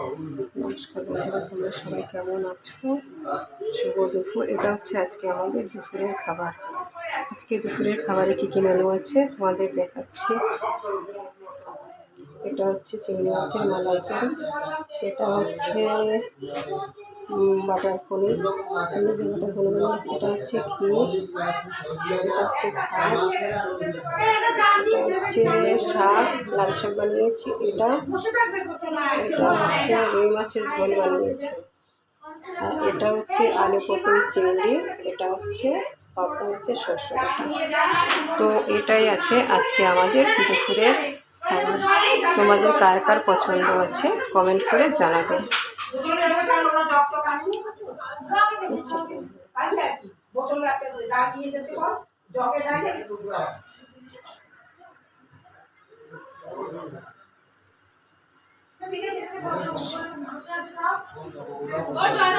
নমস্কার বন্ধুরা, তোমরা সবাই কেমন আছো? শুভ দুপুর। এটা হচ্ছে আজকে আমাদের দুপুরের খাবার। আজকে দুপুরের খাবারে কী কী মেনু আছে? তোমাদের দেখাচ্ছি। এটা হচ্ছে চিংড়ি মাছের মালাইকারি। এটা হচ্ছে বাটার পনির পনির দিয়ে বাটার পনির বানিয়েছি এটা হচ্ছে ক্ষীর এটা হচ্ছে ভাত এটা হচ্ছে শাক, লাল শাক বানিয়েছি, এটা এটা হচ্ছে রুই মাছের ঝোল বানিয়েছি। আর এটা হচ্ছে আলু পটল চিংড়ি, এটা হচ্ছে পাপড় হচ্ছে শস্য তো এটাই আছে আজকে আমাদের দুপুরের তোমাদের কার কার পছন্দ আছে, কমেন্ট করে জানাবে। দাঁড়িয়ে যেতে বল জগে দাঁড়িয়ে চালু হয়নি